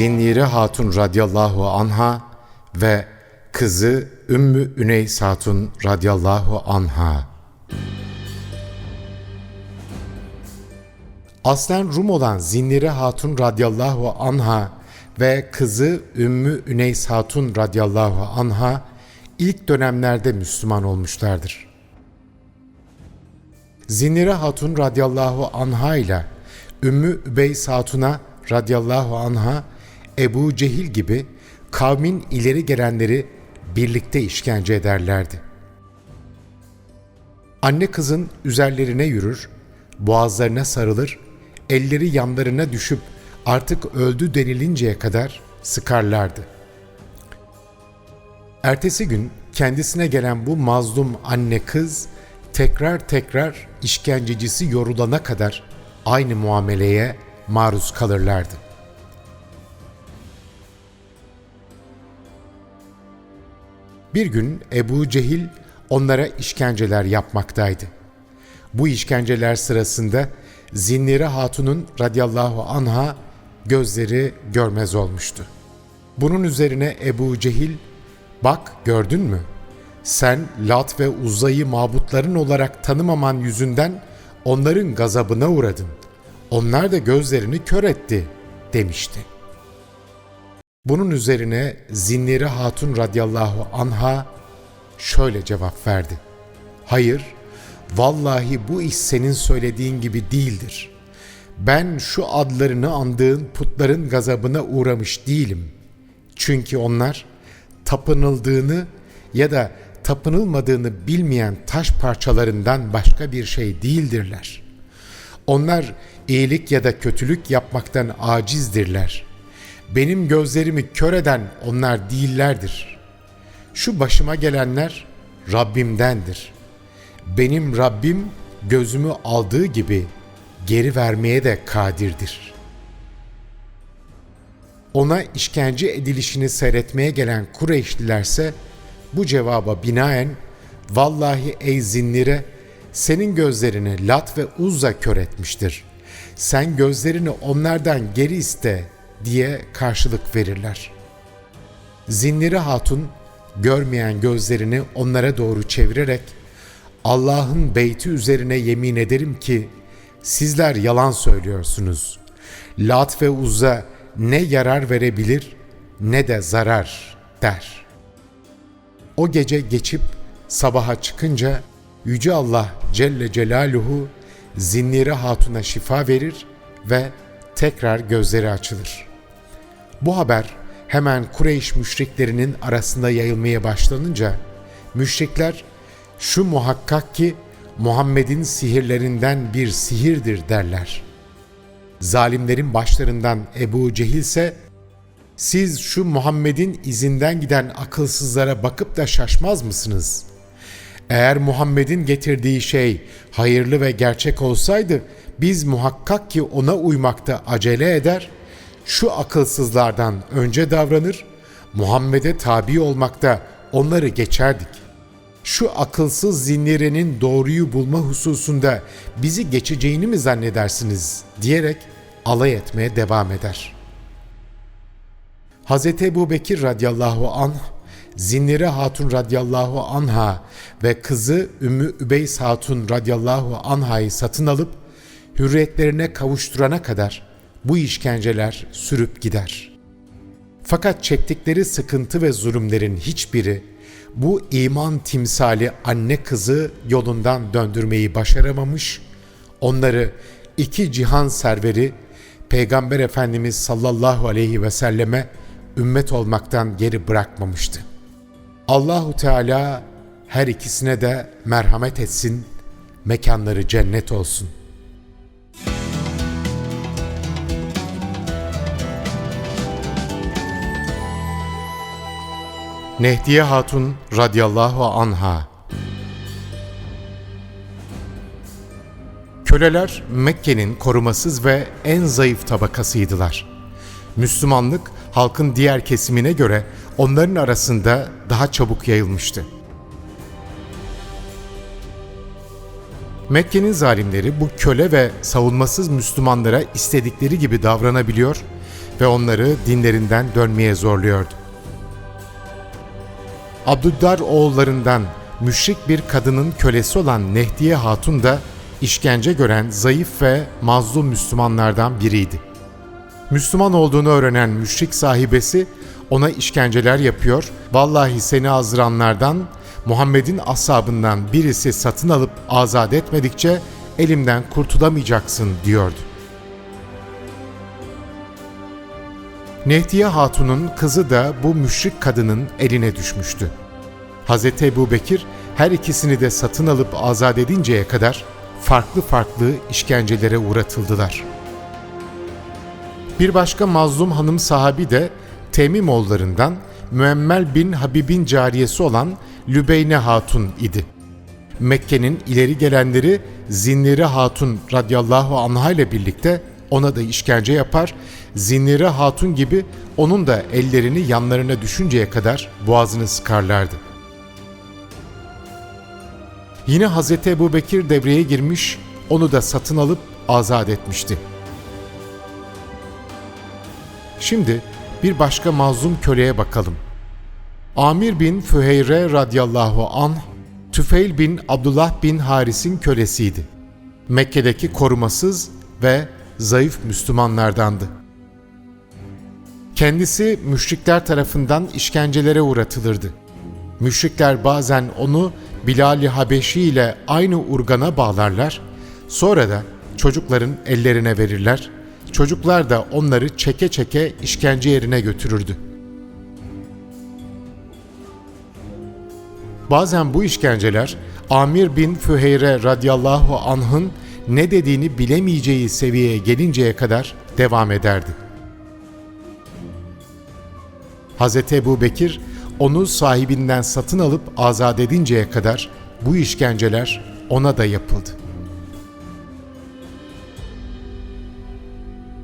Zinnire Hatun radıyallahu anha ve kızı Ümmü Üneys Hatun radıyallahu anha. Aslen Rum olan Zinnire Hatun radıyallahu anha ve kızı Ümmü Üneys Hatun radıyallahu anha ilk dönemlerde Müslüman olmuşlardır. Zinnire Hatun radıyallahu anha ile Ümmü Übeys Hatun'a radıyallahu anha Ebu Cehil gibi kavmin ileri gelenleri birlikte işkence ederlerdi. Anne kızın üzerlerine yürür, boğazlarına sarılır, elleri yanlarına düşüp artık öldü denilinceye kadar sıkarlardı. Ertesi gün kendisine gelen bu mazlum anne kız tekrar tekrar işkencecisi yorulana kadar aynı muameleye maruz kalırlardı. Bir gün Ebu Cehil onlara işkenceler yapmaktaydı. Bu işkenceler sırasında Zinnire Hatun'un radıyallahu anha gözleri görmez olmuştu. Bunun üzerine Ebu Cehil, bak gördün mü? Sen Lat ve Uzza'yı mabutların olarak tanımaman yüzünden onların gazabına uğradın. Onlar da gözlerini kör etti demişti. Bunun üzerine Zinnire Hatun radıyallahu anha şöyle cevap verdi. Hayır, vallahi bu iş senin söylediğin gibi değildir. Ben şu adlarını andığın putların gazabına uğramış değilim. Çünkü onlar tapınıldığını ya da tapınılmadığını bilmeyen taş parçalarından başka bir şey değildirler. Onlar iyilik ya da kötülük yapmaktan acizdirler. Benim gözlerimi kör eden onlar değillerdir. Şu başıma gelenler Rabbimdendir. Benim Rabbim gözümü aldığı gibi geri vermeye de kadirdir. Ona işkence edilişini seyretmeye gelen Kureyşlilerse bu cevaba binaen vallahi ey zinnire senin gözlerini Lat ve Uzza kör etmiştir. Sen gözlerini onlardan geri iste diye karşılık verirler. Zinnire Hatun görmeyen gözlerini onlara doğru çevirerek Allah'ın beyti üzerine yemin ederim ki sizler yalan söylüyorsunuz. Lat ve Uzza ne yarar verebilir ne de zarar der. O gece geçip sabaha çıkınca Yüce Allah Celle Celaluhu Zinnire Hatun'a şifa verir ve tekrar gözleri açılır. Bu haber hemen Kureyş müşriklerinin arasında yayılmaya başlanınca müşrikler şu muhakkak ki Muhammed'in sihirlerinden bir sihirdir derler. Zalimlerin başlarından Ebu Cehil ise siz şu Muhammed'in izinden giden akılsızlara bakıp da şaşmaz mısınız? Eğer Muhammed'in getirdiği şey hayırlı ve gerçek olsaydı biz muhakkak ki ona uymakta acele eder, şu akılsızlardan önce davranır, Muhammed'e tabi olmakta onları geçerdik. Şu akılsız zinnirenin doğruyu bulma hususunda bizi geçeceğini mi zannedersiniz diyerek alay etmeye devam eder. Hz. Ebu Bekir radıyallahu anh, Zinnire Hatun radıyallahu anha ve kızı Ümmü Übeys Hatun radıyallahu anhayı satın alıp hürriyetlerine kavuşturana kadar bu işkenceler sürüp gider. Fakat çektikleri sıkıntı ve zulümlerin hiçbiri bu iman timsali anne kızı yolundan döndürmeyi başaramamış, onları iki cihan serveri Peygamber Efendimiz sallallahu aleyhi ve selleme ümmet olmaktan geri bırakmamıştı. Allahu Teala her ikisine de merhamet etsin, mekanları cennet olsun. Nehdiye Hatun radıyallahu anha Köleler Mekke'nin korumasız ve en zayıf tabakasıydılar. Müslümanlık halkın diğer kesimine göre onların arasında daha çabuk yayılmıştı. Mekke'nin zalimleri bu köle ve savunmasız Müslümanlara istedikleri gibi davranabiliyor ve onları dinlerinden dönmeye zorluyordu. Abdüddar oğullarından müşrik bir kadının kölesi olan Nehdiye Hatun da işkence gören zayıf ve mazlum Müslümanlardan biriydi. Müslüman olduğunu öğrenen müşrik sahibesi ona işkenceler yapıyor, vallahi seni azdıranlardan Muhammed'in ashabından birisi satın alıp azat etmedikçe elimden kurtulamayacaksın diyordu. Nehdiye Hatun'un kızı da bu müşrik kadının eline düşmüştü. Hz. Ebu Bekir her ikisini de satın alıp azat edinceye kadar farklı farklı işkencelere uğratıldılar. Bir başka mazlum hanım sahabi de Temimoğullarından Müemmel bin Habib'in cariyesi olan Lübeyne Hatun idi. Mekke'nin ileri gelenleri Zinnire Hatun radıyallahu anha ile birlikte ona da işkence yapar, Zinnire Hatun gibi onun da ellerini yanlarına düşünceye kadar boğazını sıkarlardı. Yine Hz. Ebu Bekir devreye girmiş, onu da satın alıp azat etmişti. Şimdi bir başka mazlum köleye bakalım. Amir bin Füheyre radıyallahu anh, Tüfeil bin Abdullah bin Haris'in kölesiydi. Mekke'deki korumasız ve zayıf Müslümanlardandı. Kendisi müşrikler tarafından işkencelere uğratılırdı. Müşrikler bazen onu Bilal-i Habeşi ile aynı urgana bağlarlar, sonra da çocukların ellerine verirler, çocuklar da onları çeke çeke işkence yerine götürürdü. Bazen bu işkenceler Amir bin Füheyre radıyallahu anh'ın ne dediğini bilemeyeceği seviyeye gelinceye kadar devam ederdi. Hz. Ebu Bekir onu sahibinden satın alıp azat edinceye kadar bu işkenceler ona da yapıldı.